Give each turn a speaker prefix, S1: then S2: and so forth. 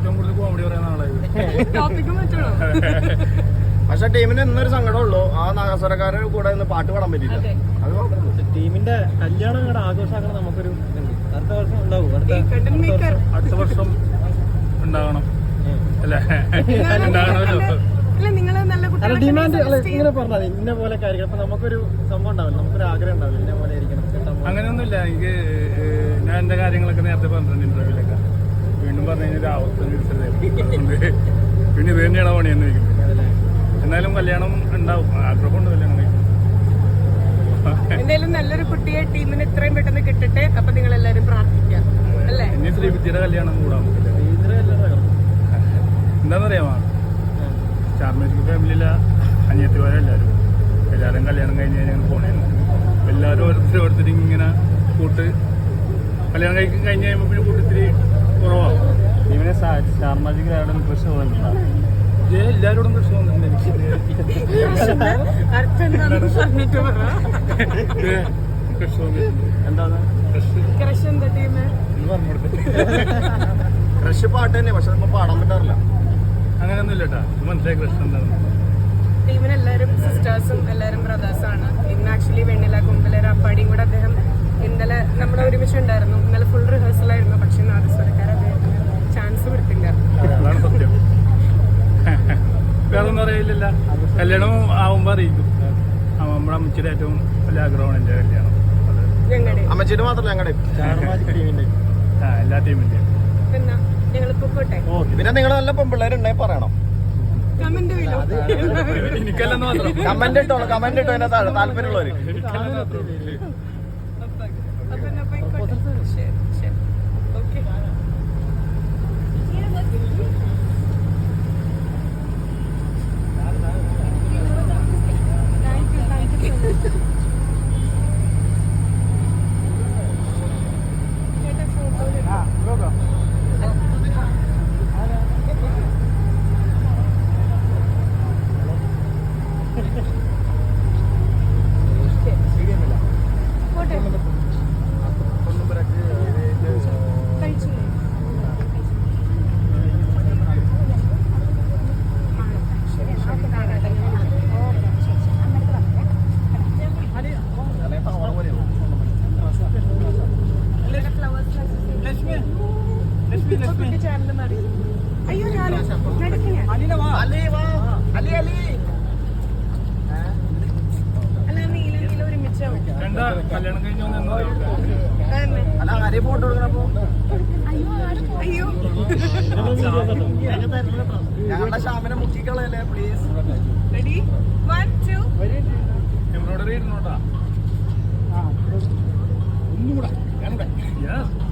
S1: ഏറ്റവും കൂടുതൽ കോമഡി പറയുന്ന
S2: ആളായിരുന്നു
S3: പക്ഷെ ടീമിന് എന്നൊരു സങ്കടമുള്ളൂ. ആ നാഗസ്വരക്കാരുടെ കൂടെ ഇന്ന് പാട്ട് പാടാൻ പറ്റില്ല
S2: അതെ.
S4: ടീമിന്റെ കല്യാണം കൂടെ ആഘോഷമാക്കണം നമുക്കൊരു. അടുത്ത വർഷം ഉണ്ടാവും. അടുത്ത
S2: കണ്ടൻ മേക്കർ
S1: അടുത്ത വർഷം ഉണ്ടാവണം. അല്ലേ? ഉണ്ടാകണമല്ലോ
S2: അല്ല നിങ്ങൾ നല്ല
S4: അല്ല ഡിമാൻഡ് അല്ല ഇങ്ങനെ പറഞ്ഞാൽ ഇന്ന പോലെ അപ്പൊ നമുക്കൊരു സംഭവം ഉണ്ടാവില്ല. നമുക്കൊരു ആഗ്രഹം ഉണ്ടാവില്ല. ഇന്ന പോലെ.
S1: അങ്ങനെയൊന്നുമില്ല. എനിക്ക് ഞാൻ എന്റെ കാര്യങ്ങളൊക്കെ നേരത്തെ പറഞ്ഞിട്ടുണ്ട് ഇന്റർവ്യൂലൊക്കെ പറഞ്ഞു കഴിഞ്ഞാൽ ഒരു തിരിച്ചറിയാം പിന്നെ ഇത് തന്നെയാണ്
S4: അതല്ലേ?
S1: എന്നാലും കല്യാണം ഉണ്ടാവും. ആഗ്രഹമുണ്ട് കല്യാണം
S2: എന്തായാലും നല്ലൊരു കുട്ടിയെ ടീമിന് എത്രയും പെട്ടെന്ന് കിട്ടട്ടെ. അപ്പൊ നിങ്ങൾ എല്ലാരും പ്രാർത്ഥിക്കാം. അല്ലേ?
S1: ഇനി ശ്രീവിദ്യയുടെ കല്യാണം
S4: നടക്കണം.
S1: എന്താണെന്നറിയാമോ. ചാർമേജ് ഫാമിലിയിലെ അനിയത്തിമാരെല്ലാവരും എല്ലാവരും. കല്യാണം കഴിഞ്ഞ് കഴിഞ്ഞാൽ പോണേന്ന് എല്ലാവരും ഓരോരുത്തരും ഓരോരുത്തരും ഇങ്ങനെ കൂട്ട് കല്യാണം കഴിക്കും കഴിഞ്ഞ് കഴിയുമ്പോൾ പിന്നെ കൂട്ടത്തിരി കുറവാകും
S4: ടീമിനെ സാമാജിക മാജിക് ആരുടെ കൃഷി തോന്നിട്ടുണ്ടോ
S1: എല്ലാരോടും കൃഷി എനിക്ക്. വന്നിട്ടുണ്ട്.
S4: എന്താണ്
S2: ക്രഷ് എന്താ ടീം
S3: പാട്ട് തന്നെ പക്ഷെ നമ്മൾ പാടാൻ പറ്റാറില്ല.
S1: അങ്ങനെയൊന്നും ഇല്ല കേട്ടാ മനസ്സിലായി ക്രഷ് എന്താണ്?
S2: ടീമിന് എല്ലാവരും സിസ്റ്റേഴ്സും എല്ലാരും ബ്രദേഴ്സാണ് ആണ്. ഇന്ന് ആക്ച്വലി വെണ്ണില കുമ്പലര അപ്പാടിയും
S1: അറിയില്ല കല്യാണം ആവുമ്പോ അറിയിക്കും. നമ്മുടെ അമ്മച്ചിയുടെ ഏറ്റവും വലിയ ആഗ്രഹമാണ് എന്റെ കല്യാണം.
S2: അമ്മച്ചിയുടെ
S3: അമ്മച്ചിട്ട് മാത്രമല്ല ഞങ്ങളുടെ
S1: എല്ലാ ടീമിന്റെയും
S2: പിന്നെ
S3: നിങ്ങൾ നല്ല പെമ്പിള്ളേരുണ്ടെ പറയണം.
S2: കമന്റ്
S1: ഇട്ടോ
S3: കമന്റ് ഇട്ടോ എന്നെ താഴെ താല്പര്യമുള്ളവര്.
S2: ശരി ശരി. ഓക്കെ. Thank you. അയ്യോ ഞാൻ.
S1: കല്യാണം കഴിഞ്ഞു
S3: അല്ല ആരെയും ഫോട്ടോ എടുക്കണപ്പോ
S2: അയ്യോ
S3: ഞങ്ങളുടെ ശ്യാമിനെ മുക്കിക്കളയല്ലേ please
S2: ready one two
S1: embroidery ഇടണോട്ടാ ഒന്നുകൂടെ ഞാൻ യെസ്